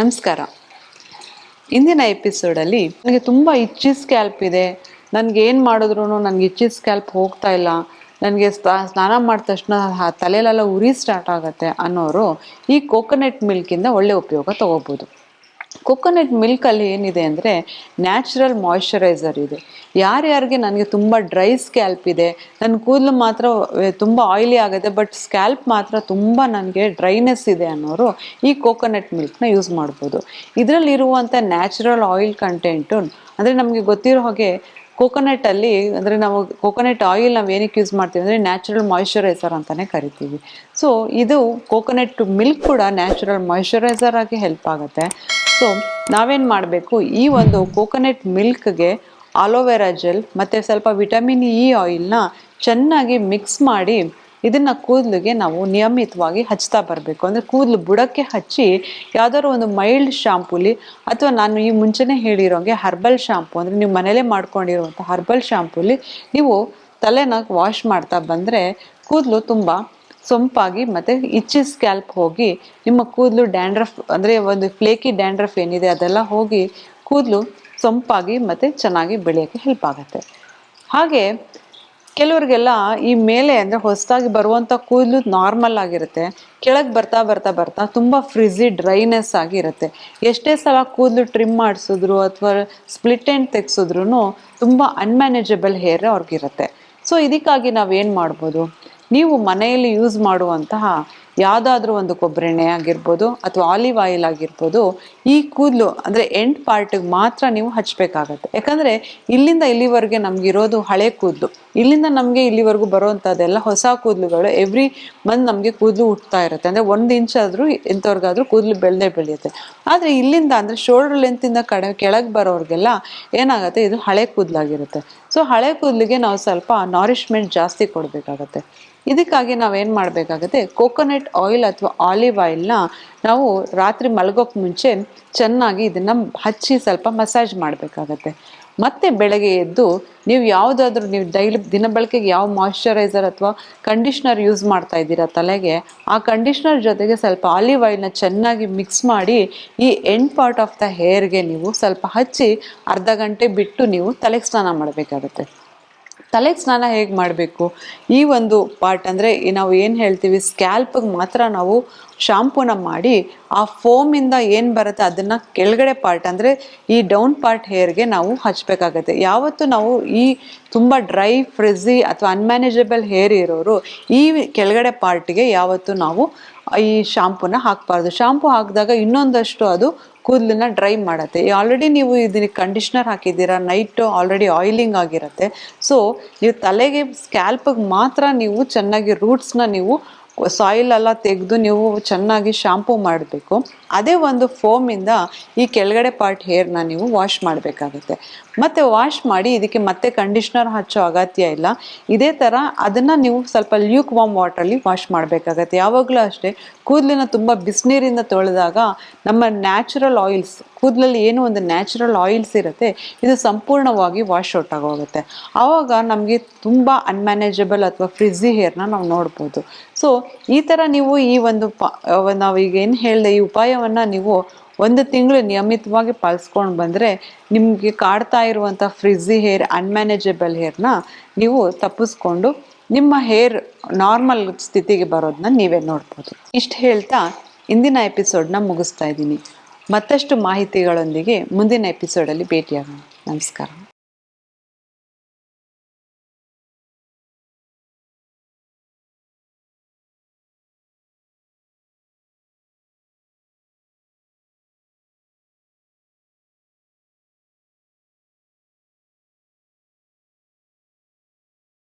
ನಮಸ್ಕಾರ. ಇಂದಿನ ಎಪಿಸೋಡಲ್ಲಿ ನನಗೆ ತುಂಬ ಇಚ್ಚಿ ಸ್ಕ್ಯಾಲ್ಪ್ ಇದೆ. ನನಗೆ ಏನು ಮಾಡಿದ್ರು ನನಗೆ ಇಚ್ಚಿ ಸ್ಕ್ಯಾಲ್ಪ್ ಹೋಗ್ತಾ ಇಲ್ಲ. ನನಗೆ ಸ್ನಾನ ಮಾಡಿದ ತಕ್ಷಣ ಆ ತಲೆಲೆಲ್ಲ ಉರಿ ಸ್ಟಾರ್ಟ್ ಆಗುತ್ತೆ ಅನ್ನೋರು ಈ ಕೋಕೋನಟ್ ಮಿಲ್ಕಿಂದ ಒಳ್ಳೆ ಉಪಯೋಗ ತಗೋಬೋದು. ಕೊಕೊನಟ್ ಮಿಲ್ಕಲ್ಲಿ ಏನಿದೆ ಅಂದರೆ ನ್ಯಾಚುರಲ್ ಮಾಯ್ಶ್ಚರೈಸರ್ ಇದೆ. ಯಾರ್ಯಾರಿಗೆ ನನಗೆ ತುಂಬ ಡ್ರೈ ಸ್ಕ್ಯಾಲ್ಪ್ ಇದೆ, ನನ್ನ ಕೂದಲು ಮಾತ್ರ ತುಂಬ ಆಯಿಲಿ ಆಗುತ್ತೆ ಬಟ್ ಸ್ಕ್ಯಾಲ್ಪ್ ಮಾತ್ರ ತುಂಬ ನನಗೆ ಡ್ರೈನೆಸ್ ಇದೆ ಅನ್ನೋರು ಈ ಕೋಕೋನಟ್ ಮಿಲ್ಕ್ನ ಯೂಸ್ ಮಾಡ್ಬೋದು. ಇದರಲ್ಲಿರುವಂಥ ನ್ಯಾಚುರಲ್ ಆಯಿಲ್ ಕಂಟೆಂಟು ಅಂದರೆ ನಮಗೆ ಗೊತ್ತಿರೋ ಹಾಗೆ ಕೋಕೋನಟಲ್ಲಿ ಅಂದರೆ ನಾವು ಕೋಕೋನಟ್ ಆಯಿಲ್ ನಾವು ಏನಕ್ಕೆ ಯೂಸ್ ಮಾಡ್ತೀವಿ ಅಂದರೆ ನ್ಯಾಚುರಲ್ ಮಾಯ್ಶ್ಚರೈಸರ್ ಅಂತಲೇ ಕರಿತೀವಿ. ಸೊ ಇದು ಕೋಕೋನಟ್ ಮಿಲ್ಕ್ ಕೂಡ ನ್ಯಾಚುರಲ್ ಮಾಯ್ಶ್ಚರೈಸರ್ ಆಗಿ ಹೆಲ್ಪ್ ಆಗುತ್ತೆ. ಸೊ ನಾವೇನು ಮಾಡಬೇಕು? ಈ ಒಂದು ಕೋಕೋನಟ್ ಮಿಲ್ಕ್ಗೆ ಆಲೋವೆರಾ ಜೆಲ್ ಮತ್ತು ಸ್ವಲ್ಪ ವಿಟಮಿನ್ ಇ ಆಯಿಲ್ನ ಚೆನ್ನಾಗಿ ಮಿಕ್ಸ್ ಮಾಡಿ ಇದನ್ನು ಕೂದಲಿಗೆ ನಾವು ನಿಯಮಿತವಾಗಿ ಹಚ್ತಾ ಬರಬೇಕು. ಅಂದರೆ ಕೂದಲು ಬುಡಕ್ಕೆ ಹಚ್ಚಿ ಯಾವ್ದಾದ್ರು ಒಂದು ಮೈಲ್ಡ್ ಶಾಂಪೂಲಿ ಅಥವಾ ನಾನು ಈ ಮುಂಚೆನೇ ಹೇಳಿರೋಂಗೆ ಹರ್ಬಲ್ ಶಾಂಪು ಅಂದರೆ ನೀವು ಮನೇಲೇ ಮಾಡ್ಕೊಂಡಿರುವಂಥ ಹರ್ಬಲ್ ಶಾಂಪೂಲಿ ನೀವು ತಲೆನ ವಾಶ್ ಮಾಡ್ತಾ ಬಂದರೆ ಕೂದಲು ತುಂಬ ಸೊಂಪಾಗಿ ಮತ್ತು ಇಚ್ಚಿ ಸ್ಕ್ಯಾಲ್ಪ್ ಹೋಗಿ ನಿಮ್ಮ ಕೂದಲು ಡ್ಯಾಂಡ್ರಫ್ ಅಂದರೆ ಒಂದು ಫ್ಲೇಕಿ ಡ್ಯಾಂಡ್ರಫ್ ಏನಿದೆ ಅದೆಲ್ಲ ಹೋಗಿ ಕೂದಲು ಸೊಂಪಾಗಿ ಮತ್ತು ಚೆನ್ನಾಗಿ ಬೆಳೆಯೋಕ್ಕೆ ಹೆಲ್ಪ್ ಆಗುತ್ತೆ. ಹಾಗೆ ಕೆಲವರಿಗೆಲ್ಲ ಈ ಮೇಲೆ ಅಂದರೆ ಹೊಸದಾಗಿ ಬರುವಂಥ ಕೂದಲು ನಾರ್ಮಲ್ ಆಗಿರುತ್ತೆ. ಕೆಳಗೆ ಬರ್ತಾ ಬರ್ತಾ ಬರ್ತಾ ತುಂಬ ಫ್ರಿಜಿ ಡ್ರೈನೆಸ್ ಆಗಿರುತ್ತೆ ಎಷ್ಟೇ ಸಲ ಕೂದಲು ಟ್ರಿಮ್ ಮಾಡಿಸಿದ್ರು ಅಥವಾ ಸ್ಪ್ಲಿಟ್ ಎಂಡ್ ತೆಗ್ಸಿದ್ರು ತುಂಬ ಅನ್ಮ್ಯಾನೇಜಬಲ್ ಹೇರ್ ಅವ್ರಿಗಿರುತ್ತೆ. ಸೊ ಇದಕ್ಕಾಗಿ ನಾವೇನು ಮಾಡ್ಬೋದು? ನೀವು ಮನೆಯಲ್ಲಿ ಯೂಸ್ ಮಾಡುವಂತಹ ಯಾವುದಾದ್ರೂ ಒಂದು ಕೊಬ್ಬರೆಣ್ಣೆ ಆಗಿರ್ಬೋದು ಅಥವಾ ಆಲಿವ್ ಆಯಿಲ್ ಆಗಿರ್ಬೋದು, ಈ ಕೂದಲು ಅಂದರೆ ಎಂಡ್ ಪಾರ್ಟಿಗೆ ಮಾತ್ರ ನೀವು ಹಚ್ಚಬೇಕಾಗತ್ತೆ ಯಾಕಂದರೆ ಇಲ್ಲಿಂದ ಇಲ್ಲಿವರೆಗೆ ನಮಗಿರೋದು ಹಳೆ ಕೂದಲು. ಇಲ್ಲಿಂದ ನಮಗೆ ಇಲ್ಲಿವರೆಗೂ ಬರುವಂಥದ್ದೆಲ್ಲ ಹೊಸ ಕೂದಲುಗಳು ಎವ್ರಿ ಮಂತ್ ನಮಗೆ ಕೂದಲು ಹುಟ್ತಾ ಇರುತ್ತೆ. ಅಂದರೆ ಒಂದು ಇಂಚ್ ಆದರೂ ಎಂಥವ್ರಿಗಾದ್ರೂ ಕೂದಲು ಬೆಳೆದೇ ಬೆಳೆಯುತ್ತೆ. ಆದರೆ ಇಲ್ಲಿಂದ ಅಂದರೆ ಶೋಲ್ಡರ್ ಲೆಂತಿಂದ ಕಡೆ, ಕೆಳಗೆ ಬರೋರಿಗೆಲ್ಲ ಏನಾಗುತ್ತೆ, ಇದು ಹಳೆ ಕೂದಲಾಗಿರುತ್ತೆ. ಸೊ ಹಳೆ ಕೂದಲಿಗೆ ನಾವು ಸ್ವಲ್ಪ ನಾರಿಶ್ಮೆಂಟ್ ಜಾಸ್ತಿ ಕೊಡಬೇಕಾಗತ್ತೆ. ಇದಕ್ಕಾಗಿ ನಾವೇನು ಮಾಡಬೇಕಾಗುತ್ತೆ? ಕೋಕೋನಟ್ ಆಯಿಲ್ ಅಥವಾ ಆಲಿವ್ ಆಯಿಲ್ನ ನಾವು ರಾತ್ರಿ ಮಲಗೋಕ್ಕೆ ಮುಂಚೆ ಚೆನ್ನಾಗಿ ಇದನ್ನು ಹಚ್ಚಿ ಸ್ವಲ್ಪ ಮಸಾಜ್ ಮಾಡಬೇಕಾಗತ್ತೆ. ಮತ್ತೆ ಬೆಳಗ್ಗೆ ಎದ್ದು ನೀವು ಯಾವುದಾದ್ರೂ ನೀವು ಡೈಲಿ ದಿನ ಬಳಕೆಗೆ ಯಾವ ಮಾಯಶ್ಚರೈಸರ್ ಅಥವಾ ಕಂಡೀಷ್ನರ್ ಯೂಸ್ ಮಾಡ್ತಾ ಇದ್ದೀರಾ ತಲೆಗೆ, ಆ ಕಂಡೀಷ್ನರ್ ಜೊತೆಗೆ ಸ್ವಲ್ಪ ಆಲಿವ್ ಆಯಿಲ್ನ ಚೆನ್ನಾಗಿ ಮಿಕ್ಸ್ ಮಾಡಿ ಈ ಎಂಡ್ ಪಾರ್ಟ್ ಆಫ್ ದ ಹೇರ್ಗೆ ನೀವು ಸ್ವಲ್ಪ ಹಚ್ಚಿ ಅರ್ಧ ಗಂಟೆ ಬಿಟ್ಟು ನೀವು ತಲೆಗೆ ಸ್ನಾನ ಮಾಡಬೇಕಾಗತ್ತೆ. ತಲೆಗೆ ಸ್ನಾನ ಹೇಗೆ ಮಾಡಬೇಕು? ಈ ಒಂದು ಪಾರ್ಟ್ ಅಂದರೆ ನಾವು ಏನು ಹೇಳ್ತೀವಿ ಸ್ಕ್ಯಾಲ್ಪಿಗೆ ಮಾತ್ರ ನಾವು ಶಾಂಪೂನ ಮಾಡಿ ಆ ಫೋಮಿಂದ ಏನು ಬರುತ್ತೆ ಅದನ್ನು ಕೆಳಗಡೆ ಪಾರ್ಟ್ ಅಂದರೆ ಈ ಡೌನ್ ಪಾರ್ಟ್ ಹೇರ್ಗೆ ನಾವು ಹಚ್ಚಬೇಕಾಗತ್ತೆ ಯಾವತ್ತು ನಾವು ಈ ತುಂಬ ಡ್ರೈ ಫ್ರಿಝಿ ಅಥವಾ ಅನ್ಮ್ಯಾನೇಜಬಲ್ ಹೇರ್ ಇರೋರು ಈ ಕೆಳಗಡೆ ಪಾರ್ಟಿಗೆ ಯಾವತ್ತು ನಾವು ಈ ಶಾಂಪೂನ ಹಾಕಬಾರ್ದು. ಶಾಂಪು ಹಾಕಿದಾಗ ಇನ್ನೊಂದಷ್ಟು ಅದು ಕೂದಲನ್ನ ಡ್ರೈ ಮಾಡುತ್ತೆ. ಆಲ್ರೆಡಿ ನೀವು ಇದಕ್ಕೆ ಕಂಡೀಷ್ನರ್ ಹಾಕಿದ್ದೀರಾ, ನೈಟ್ ಆಲ್ರೆಡಿ ಆಯಿಲಿಂಗ್ ಆಗಿರುತ್ತೆ. ಸೊ, ನೀವು ತಲೆಗೆ, ಸ್ಕ್ಯಾಲ್ಪಿಗೆ ಮಾತ್ರ ನೀವು ಚೆನ್ನಾಗಿ ರೂಟ್ಸ್ನ ನೀವು ಸಾಯಿಲ್ ಎಲ್ಲ ತೆಗೆದು ನೀವು ಚೆನ್ನಾಗಿ ಶಾಂಪೂ ಮಾಡಬೇಕು. ಅದೇ ಒಂದು ಫೋಮಿಂದ ಈ ಕೆಳಗಡೆ ಪಾರ್ಟ್ ಹೇರ್ನ ನೀವು ವಾಶ್ ಮಾಡಬೇಕಾಗುತ್ತೆ. ಮತ್ತು ವಾಶ್ ಮಾಡಿ ಇದಕ್ಕೆ ಮತ್ತೆ ಕಂಡೀಷ್ನರ್ ಹಚ್ಚೋ ಅಗತ್ಯ ಇಲ್ಲ. ಇದೇ ಥರ ಅದನ್ನು ನೀವು ಸ್ವಲ್ಪ ಲ್ಯೂಕ್ ವಾಮ್ ವಾಟ್ರಲ್ಲಿ ವಾಶ್ ಮಾಡಬೇಕಾಗತ್ತೆ. ಯಾವಾಗಲೂ ಅಷ್ಟೇ, ಕೂದಲಿನ ತುಂಬ ಬಿಸಿನೀರಿಂದ ತೊಳೆದಾಗ ನಮ್ಮ ನ್ಯಾಚುರಲ್ ಆಯಿಲ್ಸ್ ಕೂದಲಲ್ಲಿ ಏನು ಒಂದು ನ್ಯಾಚುರಲ್ ಆಯಿಲ್ಸ್ ಇರುತ್ತೆ, ಇದು ಸಂಪೂರ್ಣವಾಗಿ ವಾಶ್ ಔಟ್ ಆಗೋಗುತ್ತೆ. ಆವಾಗ ನಮಗೆ ತುಂಬ ಅನ್ಮ್ಯಾನೇಜಬಲ್ ಅಥವಾ ಫ್ರಿಜ್ಜಿ ಹೇರ್ನ ನಾವು ನೋಡ್ಬೋದು. ಸೊ, ಈ ಥರ ನೀವು ಈ ಒಂದು ನಾವು ಈಗ ಏನು ಹೇಳಿದೆ, ಈ ಉಪಾಯವನ್ನು ನೀವು ಒಂದು ತಿಂಗಳು ನಿಯಮಿತವಾಗಿ ಪಾಲಿಸ್ಕೊಂಡು ಬಂದರೆ ನಿಮಗೆ ಕಾಡ್ತಾ ಇರುವಂಥ ಫ್ರಿಜ್ಜಿ ಹೇರ್, ಅನ್ಮ್ಯಾನೇಜಬಲ್ ಹೇರ್ನ ನೀವು ತಪ್ಪಿಸ್ಕೊಂಡು ನಿಮ್ಮ ಹೇರ್ ನಾರ್ಮಲ್ ಸ್ಥಿತಿಗೆ ಬರೋದನ್ನ ನೀವೇ ನೋಡ್ಬೋದು. ಇಷ್ಟು ಹೇಳ್ತಾ ಇಂದಿನ ಎಪಿಸೋಡ್ನ ಮುಗಿಸ್ತಾ ಇದ್ದೀನಿ. ಮತ್ತಷ್ಟು ಮಾಹಿತಿಗಳೊಂದಿಗೆ ಮುಂದಿನ ಎಪಿಸೋಡಲ್ಲಿ ಭೇಟಿಯಾಗೋಣ. ನಮಸ್ಕಾರ.